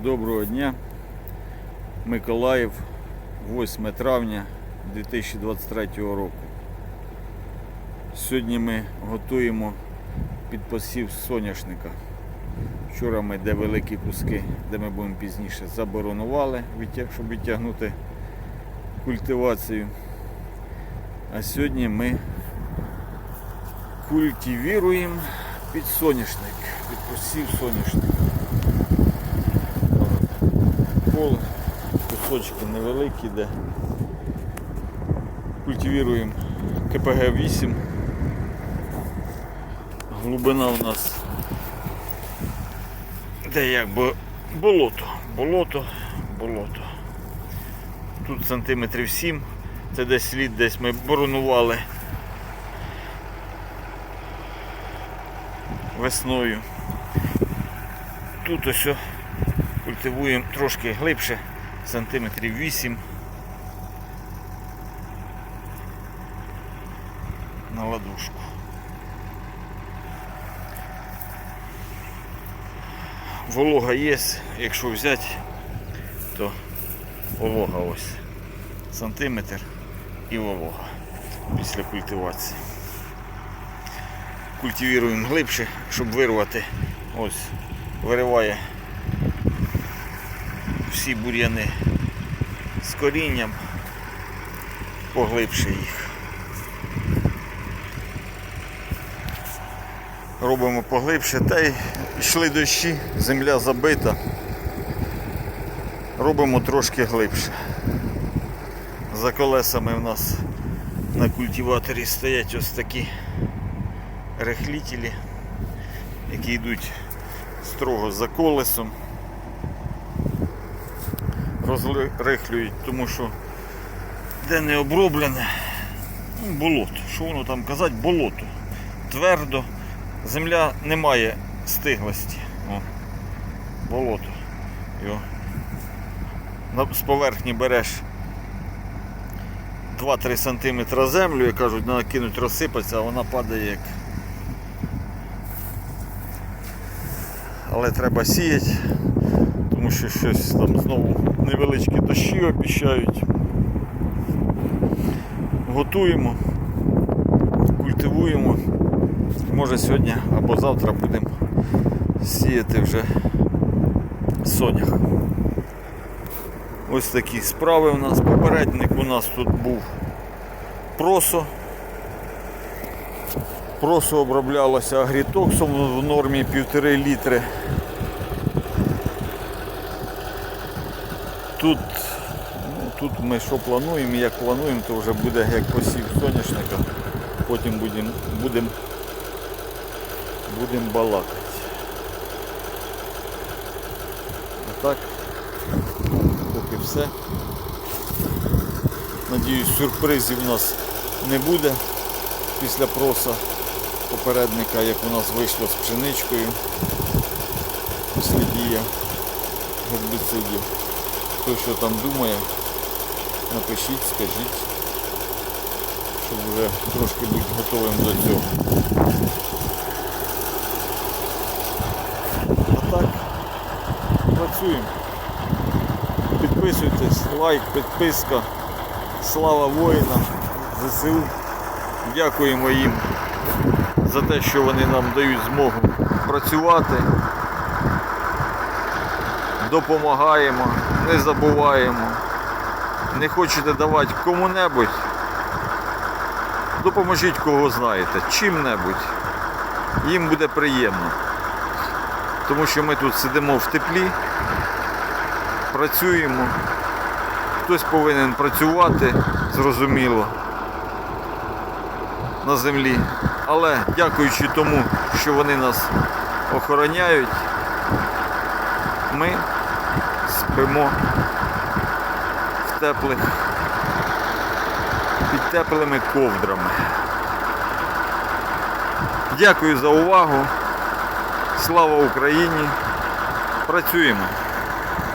Доброго дня. Миколаїв, 8 травня 2023 року. Сьогодні ми готуємо під посів соняшника. Вчора ми де великі куски, де ми будемо пізніше, заборонували, щоб відтягнути культивацію. А сьогодні ми культивіруємо під соняшник, під посів соняшника. Поле, кусочки невеликі, де культивіруємо КПГ 8. Глибина у нас де як бо- болото, болото, болото. Тут сантиметрів 7, це десь слід, десь ми боронували весною. Тут ось культивуємо трошки глибше, сантиметрів 8. На ладушку. Волога є, якщо взяти, то волога ось. Сантиметр і волога після культивації. Культивуємо глибше, щоб вирвати. Ось вириває всі бур'яни з корінням, поглибше їх. Робимо поглибше, та й йшли дощі, земля забита. Робимо трошки глибше. За колесами в нас на культиваторі стоять ось такі рехлітелі, які йдуть строго за колесом розрихлюють, тому що де не оброблене, ну, болото. Що воно там казати? Болото. Твердо, земля не має стиглості. О, болото. Його. З поверхні береш 2-3 см землю і кажуть, треба кинуть розсипатися, а вона падає як. Але треба сіяти що щось там знову невеличкі дощі обіцяють. Готуємо, культивуємо. Може сьогодні або завтра будемо сіяти вже сонях. Ось такі справи у нас. Попередник у нас тут був просо. Просо оброблялося агрітоксом в нормі 1,5 літри. Тут, ну, тут ми що плануємо, як плануємо, то вже буде як посів соняшника. Потім будемо будем, будем балакати. А так, поки все. Надіюсь, сюрпризів у нас не буде після проса попередника, як у нас вийшло з пшеничкою після дія гербіцидів. Хто що там думає, напишіть, скажіть, щоб вже трошки бути готовим до цього. А так, працюємо. Підписуйтесь, лайк, підписка. Слава воїнам, ЗСУ. Дякуємо їм за те, що вони нам дають змогу працювати допомагаємо, не забуваємо. Не хочете давати кому-небудь, допоможіть кого знаєте, чим-небудь. Їм буде приємно. Тому що ми тут сидимо в теплі, працюємо. Хтось повинен працювати, зрозуміло, на землі. Але дякуючи тому, що вони нас охороняють, ми спимо в теплих, під теплими ковдрами. Дякую за увагу. Слава Україні! Працюємо!